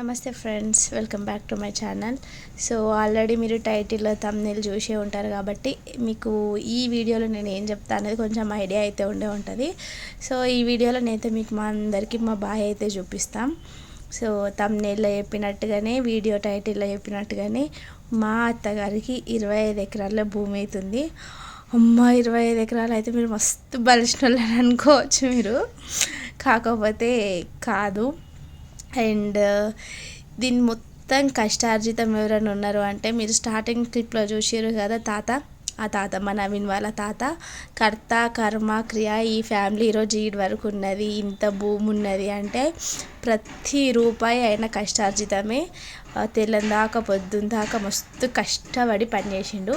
నమస్తే friends welcome back to my channel. So already మీరు title thumbnail చూసే ఉంటారు కాబట్టి మీకు ఈ వీడియోలో నేను ఏం చెప్తా అనేది కొంచెం ఐడియా అయితే ఉండే ఉంటుంది. సో ఈ వీడియోలో నేనైతే మీకు మా అందరికీ మా బాయ్ అయితే చూపిస్తాం. సో తమ్నేల్లో చెప్పినట్టుగానే వీడియో టైటిల్లో చెప్పినట్టుగానే మా అత్తగారికి ఇరవై ఐదు ఎకరాల భూమి అవుతుంది అమ్మ ఇరవై ఐదు ఎకరాలు అయితే మీరు మస్తు బలిసిన అనుకోవచ్చు మీరు. కాకపోతే కాదు. అండ్ దీని మొత్తం కష్టార్జితం ఎవరైనా ఉన్నారు అంటే మీరు స్టార్టింగ్ క్లిప్లో చూసారు కదా తాత? ఆ తాత మా నవీన్ వాళ్ళ తాత. కర్త కర్మ క్రియ ఈ ఫ్యామిలీ ఈరోజు ఈడి వరకు ఉన్నది. ఇంత భూమి ఉన్నది అంటే ప్రతి రూపాయి అయిన కష్టార్జితమే. తెల్లని దాకా పొద్దున్న దాకా మస్తు కష్టపడి పనిచేసిండు.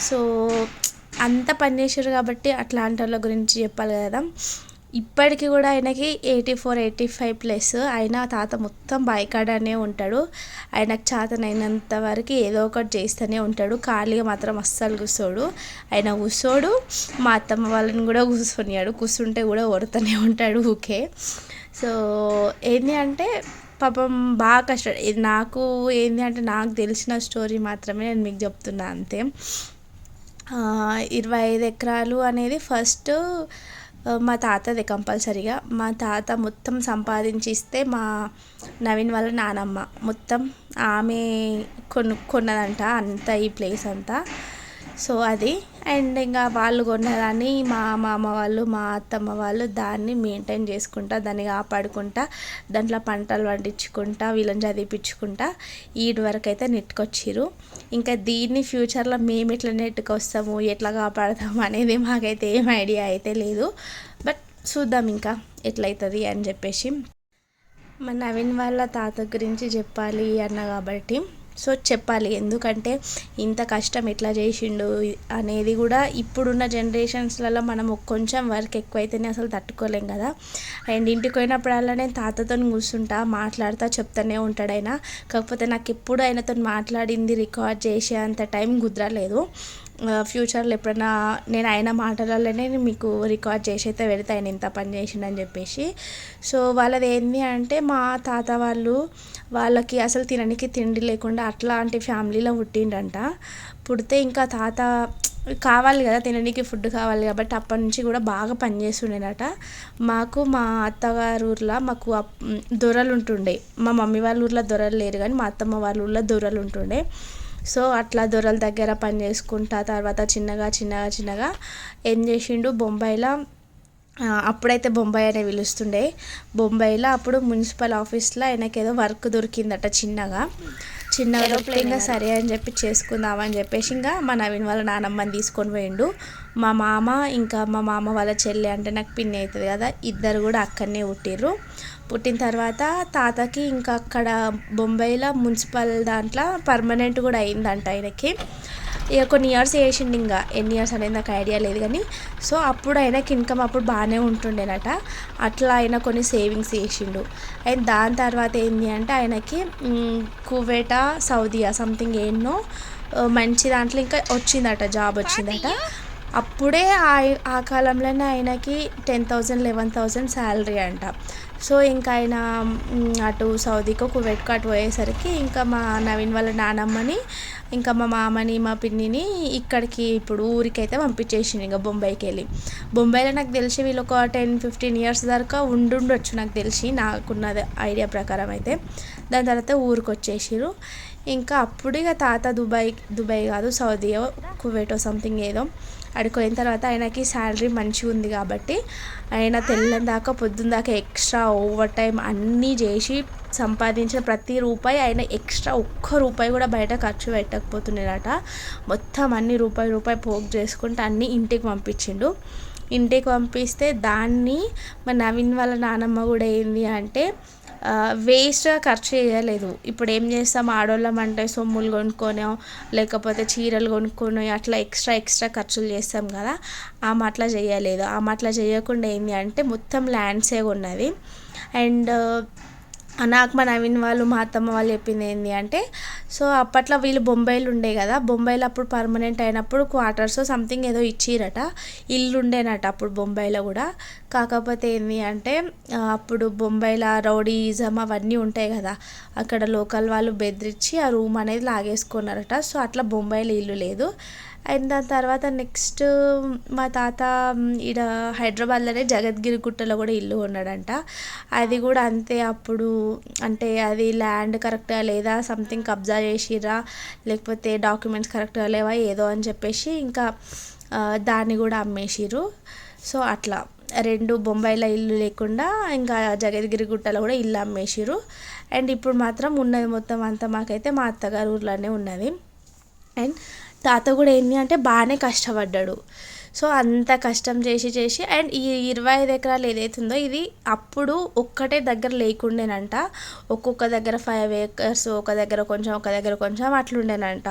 సో అంత పనిచేసారు కాబట్టి అట్లాంటి వాళ్ళ గురించి చెప్పాలి కదా. ఇప్పటికీ కూడా ఆయనకి eighty four eighty five plus. ఆయన తాత మొత్తం బాయికాడనే ఉంటాడు. ఆయనకు చేతనైనంత వరకు ఏదో ఒకటి చేస్తూనే ఉంటాడు. ఖాళీగా మాత్రం అస్సలు కూర్చోడు. ఆయన కూర్చోడు. మా అత్తమ్మ వాళ్ళని కూడా కూర్చొనియాడు కూర్చుంటే కూడా కొడుతూనే ఉంటాడు ఊకే. సో ఏంటి అంటే పాపం బాగా కష్టం నాకు ఏంటి అంటే నాకు తెలిసిన స్టోరీ మాత్రమే నేను మీకు చెప్తున్నా అంతే. ఇరవై ఐదు ఎకరాలు అనేది ఫస్ట్ మా తాతదే కంపల్సరిగా. మా తాత మొత్తం సంపాదించి ఇస్తే మా నవీన్ వాళ్ళ నానమ్మ. మొత్తం ఆమె కొను కొన్నదంట అంతా ఈ ప్లేస్ అంతా. సో అది. అండ్ ఇంకా వాళ్ళు కొన్నదాన్ని మా మామ వాళ్ళు మా అత్తమ్మ వాళ్ళు దాన్ని మెయింటైన్ చేసుకుంటా దాన్ని కాపాడుకుంటా దాంట్లో పంటలు పండించుకుంటా వీళ్ళని చదివించుకుంటా ఈడు వరకు అయితే నెట్టుకొచ్చిరు ఇంకా దీన్ని ఫ్యూచర్లో మేము ఎట్లా నెట్టుకొస్తాము ఎట్లా కాపాడతాము అనేది మాకైతే ఏం ఐడియా అయితే లేదు. బట్ చూద్దాం ఇంకా ఎట్లయితుంది అని చెప్పేసి. మా నవీన్ వాళ్ళ తాత గురించి చెప్పాలి అన్న కాబట్టి. సో చెప్పాలి. ఎందుకంటే ఇంత కష్టం ఎట్లా చేసిండు అనేది కూడా ఇప్పుడున్న జనరేషన్స్లలో మనం కొంచెం వర్క్ ఎక్కువైతేనే అసలు తట్టుకోలేం కదా. అండ్ ఇంటికి పోయినప్పుడల్లా నేను తాతతో కూర్చుంటా మాట్లాడుతూ చెప్తానే ఉంటాడు ఆయన. కాకపోతే నాకు ఎప్పుడు ఆయనతో మాట్లాడింది రికార్డ్ చేసే అంత టైం కుదరలేదు. ఫ్యూచర్లో ఎప్పుడైనా నేను ఆయన మాటలలోనే మీకు రికార్డ్ చేసి అయితే పెడితే ఆయన ఇంత పని చేసిండని చెప్పేసి. సో వాళ్ళది ఏంది అంటే మా తాత వాళ్ళు వాళ్ళకి అసలు తినడానికి తిండి లేకుండా అట్లాంటి ఫ్యామిలీలో పుట్టిండంట పుడితే ఇంకా తాత కావాలి కదా తినడానికి ఫుడ్ కావాలి కాబట్టి అప్పటి నుంచి కూడా బాగా పనిచేస్తుండేనట మాకు మా అత్తగారు ఊర్లో మాకు దొరలు ఉంటుండే. మా మమ్మీ వాళ్ళ ఊర్లో దొరలు లేరు కానీ మా అత్తమ్మ వాళ్ళ ఊర్లో దొరలు ఉంటుండే. సో అట్లా దొరల దగ్గర పని చేసుకుంటా తర్వాత చిన్నగా చిన్నగా చిన్నగా ఏం చేసిండు? బొంబాయిలో అప్పుడైతే బొంబాయి అనే పిలుస్తుండే. బొంబాయిలో అప్పుడు మున్సిపల్ ఆఫీస్లో ఆయనకి ఏదో వర్క్ దొరికిందట చిన్నగా. చిన్నగా ఇంకా సరే అని చెప్పి చేసుకుందామని చెప్పేసి ఇంకా మా నవీన్ వాళ్ళ నానమ్మని తీసుకొని పోయిండు. మా మామ ఇంకా మా మామ వాళ్ళ చెల్లి అంటే నాకు పిన్ని అవుతుంది కదా ఇద్దరు కూడా అక్కడనే పుట్టిర్రు. పుట్టిన తర్వాత తాతకి ఇంకా అక్కడ బొంబాయిలో మున్సిపల్ దాంట్లో పర్మనెంట్ కూడా అయిందంట ఆయనకి. ఇక కొన్ని ఇయర్స్ వేసిండు ఇంకా ఎన్ని ఇయర్స్ అనేది నాకు ఐడియా లేదు కానీ సో అప్పుడు ఆయనకి ఇన్కమ్ అప్పుడు బాగానే ఉంటుండేనట. అట్లా ఆయన కొన్ని సేవింగ్స్ చేసిండు. అండ్ దాని తర్వాత ఏంటి అంటే ఆయనకి కువేటా సౌదీయా సంథింగ్ ఎన్నో మంచి దాంట్లో ఇంకా వచ్చిందట జాబ్ వచ్చిందట. అప్పుడే ఆ ఆ కాలంలోనే ఆయనకి ten thousand eleven thousand salary అంట. సో ఇంకా ఆయన అటు సౌదీకో కువైట్కో అటు పోయేసరికి ఇంకా మా నవీన్ వాళ్ళ నానమ్మని ఇంకా మా మామని మా పిన్నిని ఇక్కడికి ఇప్పుడు ఊరికైతే పంపించేసింది ఇంకా బొంబాయికి వెళ్ళి బొంబాయిలో నాకు తెలిసి వీళ్ళు ఒక టెన్ ఫిఫ్టీన్ ఇయర్స్ దాకా ఉండుండొచ్చు నాకు తెలిసి నాకున్నది ఐడియా ప్రకారం అయితే. దాని తర్వాత ఊరికి వచ్చేసారు ఇంకా అప్పుడు ఇక తాత దుబాయ్ దుబాయ్ కాదు సౌదీయో కువైటో సంథింగ్ ఏదో. అడిగిపోయిన తర్వాత ఆయనకి శాలరీ మంచిగా ఉంది కాబట్టి ఆయన తెల్లని దాకా పొద్దున్న దాకా ఎక్స్ట్రా ఓవర్ టైం అన్నీ చేసి సంపాదించిన ప్రతి రూపాయి ఆయన ఎక్స్ట్రా ఒక్క రూపాయి కూడా బయట ఖర్చు పెట్టకపోతున్నాడట మొత్తం అన్ని రూపాయి రూపాయి పోగు చేసుకుంటే అన్నీ ఇంటికి పంపించిండు. ఇంటికి పంపిస్తే దాన్ని మా నవీన్ వాళ్ళ నానమ్మ కూడా ఏంది అంటే వేస్ట్గా ఖర్చు చేయలేదు. ఇప్పుడు ఏం చేస్తాం? ఆడవాళ్ళం అంటే సొమ్ములు కొనుక్కొనో లేకపోతే చీరలు కొనుక్కొని అట్లా ఎక్స్ట్రా ఎక్స్ట్రా ఖర్చులు చేస్తాం కదా. ఆమె అట్లా చేయలేదు. ఆమె అట్లా చేయకుండా ఏంటి అంటే మొత్తం ల్యాండ్సే ఉన్నది అండ్ నాకు మా నవీన్ వాళ్ళు మా అత్తమ్మ వాళ్ళు చెప్పింది ఏంటి అంటే సో అప్పట్లో వీళ్ళు బొంబాయిలో ఉండే కదా బొంబాయిలో అప్పుడు పర్మనెంట్ అయినప్పుడు క్వార్టర్స్ సంథింగ్ ఏదో ఇచ్చిరట ఇల్లు ఉండేనట అప్పుడు బొంబాయిలో కూడా. కాకపోతే ఏంది అంటే అప్పుడు బొంబాయిలో రౌడీజం అవన్నీ ఉంటాయి కదా అక్కడ లోకల్ వాళ్ళు బెదిరించి ఆ రూమ్ అనేది లాగేసుకున్నారట. సో అట్లా బొంబాయిలో ఇల్లు లేదు. అండ్ దాని తర్వాత నెక్స్ట్ మా తాత ఈడ హైదరాబాద్లోనే జగద్గిరి గుట్టలో కూడా ఇల్లు కొన్నాడంట. అది కూడా అంతే అప్పుడు అంటే అది ల్యాండ్ కరెక్ట్గా లేదా సంథింగ్ కబ్జా చేసిర్రా లేకపోతే డాక్యుమెంట్స్ కరెక్ట్గా లేవా ఏదో అని చెప్పేసి ఇంకా దాన్ని కూడా అమ్మేసిరు సో అట్లా. రెండు బొంబాయిలో ఇల్లు లేకుండా ఇంకా జగద్గిరి గుట్టలో కూడా ఇల్లు అమ్మేసిరు అండ్ ఇప్పుడు మాత్రం ఉన్నది మొత్తం అంతా మాకైతే మా అత్తగారు ఊర్లోనే ఉన్నది. అండ్ తాత కూడా ఏంటి అంటే బాగానే కష్టపడ్డాడు. సో అంత కష్టం చేసి చేసి అండ్ ఈ ఇరవై ఐదు ఎకరాలు ఏదైతే ఉందో ఇది అప్పుడు ఒక్కటే దగ్గర లేకుండేనంట. ఒక్కొక్క దగ్గర ఫైవ్ ఏకర్స్ ఒక దగ్గర కొంచెం ఒక దగ్గర కొంచెం అట్లుండేనంట.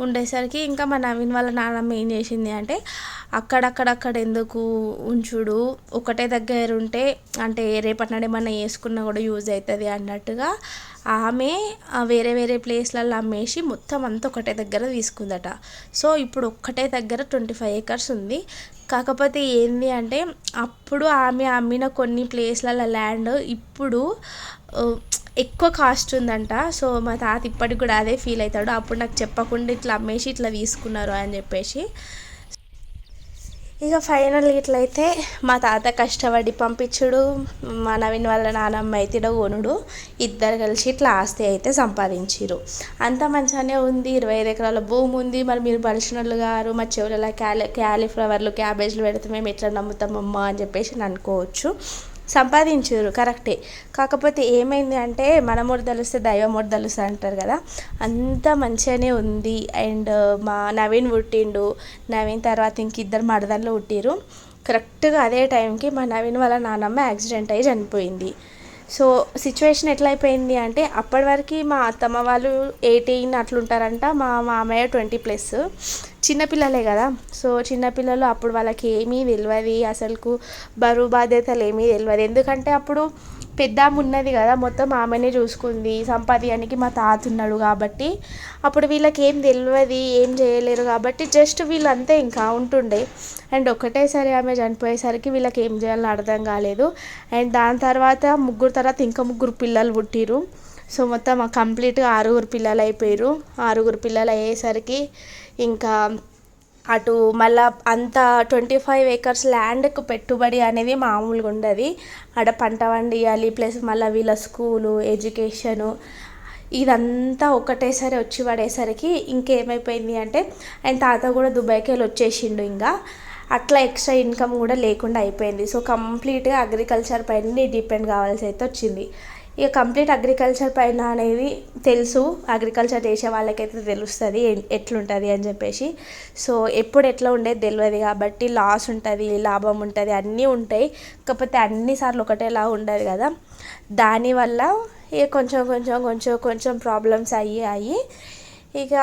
ఉండేసరికి ఇంకా మా నవీన్ వాళ్ళ నాన్నమ్మ ఏం చేసింది అంటే అక్కడక్కడక్కడ ఎందుకు ఉంచుడు ఒకటే దగ్గర ఉంటే అంటే రేపటి నాడు ఏమన్నా వేసుకున్నా కూడా యూజ్ అవుతుంది అన్నట్టుగా ఆమె వేరే వేరే ప్లేస్లలో అమ్మేసి మొత్తం అంతా ఒకటే దగ్గర తీసుకుందట. సో ఇప్పుడు ఒక్కటే దగ్గర ట్వంటీ ఫైవ్ ఏకర్స్ ఉంది. కాకపోతే ఏంది అంటే అప్పుడు ఆమె అమ్మిన కొన్ని ప్లేస్లలో ల్యాండ్ ఇప్పుడు ఎక్కువ కాస్ట్ ఉందంట. సో మా తాత ఇప్పటికి కూడా అదే ఫీల్ అవుతాడు. అప్పుడు నాకు చెప్పకుండా ఇట్లా అమ్మేసి ఇట్లా తీసుకున్నారు అని చెప్పేసి. ఇక ఫైనల్ ఇట్లయితే మా తాత కష్టపడి పంపించుడు. మా నవీన్ వాళ్ళ నానమ్మ అయితే కొనుడు. ఇద్దరు కలిసి ఇట్లా ఆస్తి అయితే సంపాదించారు అంత మంచిగానే ఉంది. ఇరవై ఐదు ఎకరాల భూమి ఉంది. మరి మీరు బలిసినోళ్ళు గారు మా చెవులలో క్యాలి క్యాలీఫ్లవర్లు క్యాబేజ్లు పెడితే మేము ఎట్లా నమ్ముతామమ్మా అని చెప్పేసి అనుకోవచ్చు. సంపాదించారు కరెక్టే. కాకపోతే ఏమైంది అంటే మన మొర తెలిస్తే దైవం మొర అంటారు కదా. అంత మంచిగానే ఉంది. అండ్ మా నవీన్ పుట్టిండు. నవీన్ తర్వాత ఇంక ఇద్దరు మడదళ్ళు పుట్టిరు కరెక్ట్గా అదే టైంకి మా నవీన్ వాళ్ళ నానమ్మ యాక్సిడెంట్ అయ్యి చనిపోయింది. సో సిచ్యువేషన్ ఎట్లా అయిపోయింది అంటే అప్పటి వరకు మా అత్తమ్మ వాళ్ళు ఎయిటీన్ అట్లుంటారంట. మా మామయ్య ట్వంటీ ప్లస్. చిన్నపిల్లలే కదా. సో చిన్నపిల్లలు అప్పుడు వాళ్ళకి ఏమీ తెలియదు అసలుకు బరువు బాధ్యతలు ఏమీ తెలియదు ఎందుకంటే అప్పుడు పెద్ద ఉన్నది కదా. మొత్తం ఆమెనే చూసుకుంది. సంపాదించడానికి మా తాత ఉన్నాడు కాబట్టి అప్పుడు వీళ్ళకి ఏం తెలియదు ఏం చేయలేరు కాబట్టి జస్ట్ వీళ్ళంతే ఇంకా ఉంటుండే. అండ్ ఒకటేసారి ఆమె చనిపోయేసరికి వీళ్ళకి ఏం చేయాలో అర్థం కాలేదు. అండ్ దాని తర్వాత ముగ్గురు తర్వాత ఇంకా ముగ్గురు పిల్లలు పుట్టిరు సో మొత్తం కంప్లీట్గా ఆరుగురు పిల్లలు అయిపోయారు ఆరుగురు పిల్లలు అయ్యేసరికి ఇంకా అటు మళ్ళా అంత ట్వంటీ ఫైవ్ ఏకర్స్ ల్యాండ్కు పెట్టుబడి అనేది మామూలుగా ఉండదు. ఆడ పంట పండియాలి ప్లస్ మళ్ళీ వీళ్ళ స్కూలు ఎడ్యుకేషను ఇదంతా ఒకటేసారి వచ్చి పడేసరికి ఇంకేమైపోయింది అంటే ఆయన తాత కూడా దుబాయ్కి వెళ్ళి వచ్చేసిండు ఇంకా. అట్లా ఎక్స్ట్రా ఇన్కమ్ కూడా లేకుండా అయిపోయింది. సో కంప్లీట్గా అగ్రికల్చర్ పైన డిపెండ్ కావాల్సి అయితే వచ్చింది. ఇక కంప్లీట్ అగ్రికల్చర్ పైన అనేది తెలుసు. అగ్రికల్చర్ చేసే వాళ్ళకైతే తెలుస్తుంది ఎట్లుంటుంది అని చెప్పేసి. సో ఎప్పుడు ఎట్లా ఉండేది తెలియదు కాబట్టి లాస్ ఉంటుంది లాభం ఉంటుంది అన్నీ ఉంటాయి. కాకపోతే అన్నిసార్లు ఒకటేలా ఉండదు కదా. దానివల్ల ఇక కొంచెం కొంచెం కొంచెం కొంచెం ప్రాబ్లమ్స్ అయ్యి అయ్యి ఇక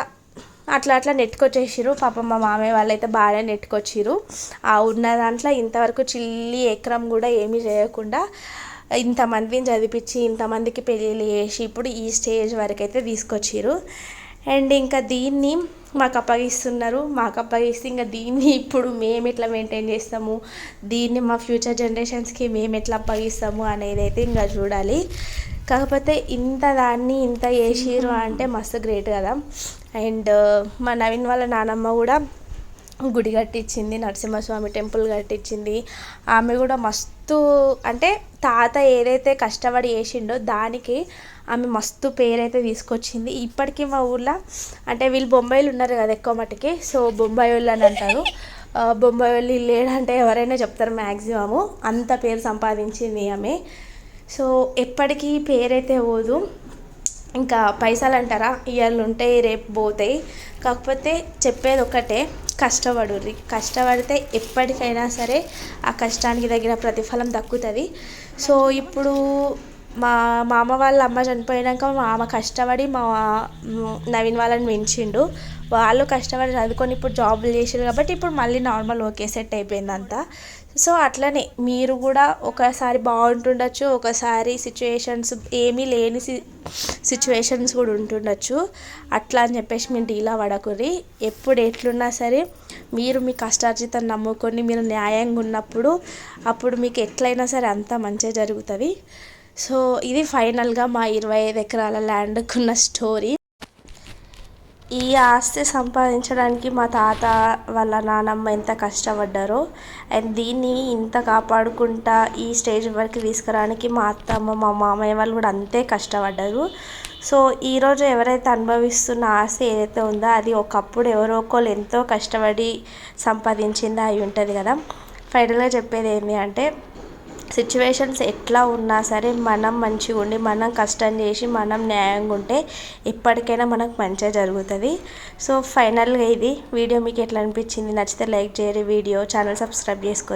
అట్లా అట్లా నెట్టుకొచ్చేసిరు పాపం మా మామయ్య వాళ్ళు అయితే బాగానే నెట్టుకొచ్చిర్రు. ఆ ఉన్న దాంట్లో ఇంతవరకు చిల్లి ఎకరం కూడా ఏమీ చేయకుండా ఇంతమందిని చదివించి ఇంతమందికి పెళ్ళిళ్ళు చేసి ఇప్పుడు ఈ స్టేజ్ వరకు అయితే తీసుకొచ్చిర్రు. అండ్ ఇంకా దీన్ని మాకు అప్పగిస్తున్నారు. మాకు అప్పగిస్తే ఇంకా దీన్ని ఇప్పుడు మేము ఎట్లా మెయింటైన్ చేస్తాము? దీన్ని మా ఫ్యూచర్ జనరేషన్స్కి మేము ఎట్లా అప్పగిస్తాము అనేది అయితే ఇంకా చూడాలి. కాకపోతే ఇంత దాన్ని ఇంత చేసిర్రు అంటే మస్తు గ్రేట్ కదా. అండ్ మా నవీన్ వాళ్ళ నానమ్మ కూడా గుడి కట్టించింది నరసింహస్వామి టెంపుల్ కట్టించింది. ఆమె కూడా మస్తు అంటే తాత ఏదైతే కష్టపడి చేసిండో దానికి ఆమె మస్తు పేరైతే తీసుకొచ్చింది. ఇప్పటికీ మా ఊర్లో అంటే వీళ్ళు బొంబాయిలు ఉన్నారు కదా ఎక్కువ మటుకి సో బొంబాయి వాళ్ళు అని అంటారు. బొంబాయి వాళ్ళు లేడంటే ఎవరైనా చెప్తారు మ్యాక్సిమము అంత పేరు సంపాదించింది ఆమె. సో ఎప్పటికీ పేరైతే పోదు. ఇంకా పైసలు అంటారా ఇవాళ ఉంటాయి రేపు పోతాయి. కాకపోతే చెప్పేది ఒకటే కష్టపడుర్రి. కష్టపడితే ఎప్పటికైనా సరే ఆ కష్టానికి తగిన ప్రతిఫలం దక్కుతుంది. సో ఇప్పుడు మా మామ వాళ్ళ అమ్మ చనిపోయాక మా మామ కష్టపడి మా నవీన్ వాళ్ళని పెంచిండు. వాళ్ళు కష్టపడి చదువుకొని ఇప్పుడు జాబులు చేసారు కాబట్టి ఇప్పుడు మళ్ళీ నార్మల్ ఓకే సెట్ అయిపోయింది అంతా సో అట్లనే మీరు కూడా ఒకసారి బాగుంటుండొచ్చు ఒకసారి సిచ్యువేషన్స్ ఏమీ లేని సి సిచ్యువేషన్స్ కూడా ఉంటుండొచ్చు. అట్లా అని చెప్పేసి మీరు డీలా పడకుర్రి ఎప్పుడు ఎట్లున్నా సరే మీరు మీ కష్టార్జితం నమ్ముకొని మీరు న్యాయంగా ఉన్నప్పుడు అప్పుడు మీకు ఎట్లయినా సరే అంతా మంచిగా జరుగుతుంది. సో ఇది ఫైనల్గా మా ఇరవై ఐదు ఎకరాల ల్యాండ్కున్న స్టోరీ ఈ ఆస్తి సంపాదించడానికి మా తాత వాళ్ళ నానమ్మ ఎంత కష్టపడ్డారో అండ్ దీన్ని ఇంత కాపాడుకుంటా ఈ స్టేజ్ వరకు తీసుకురావడానికి మా అత్తమ్మ మా మామయ్య వాళ్ళు కూడా అంతే కష్టపడ్డారు. సో ఈరోజు ఎవరైతే అనుభవిస్తున్న ఆస్తి ఏదైతే ఉందో అది ఒకప్పుడు ఎవరో ఒకళ్ళు ఎంతో కష్టపడి సంపాదించింది అయి ఉంటుంది కదా. ఫైనల్గా చెప్పేది ఏంటి అంటే సిచ్యువేషన్స్ ఎట్లా ఉన్నా సరే మనం మంచిగా ఉండి మనం కష్టం చేసి మనం న్యాయంగా ఉంటే ఎప్పటికైనా మనకు మంచిగా జరుగుతుంది. సో ఫైనల్గా ఇది. వీడియో మీకు ఎట్లా అనిపించింది? నచ్చితే లైక్ చేయరు వీడియో ఛానల్ సబ్స్క్రైబ్ చేసుకోండి.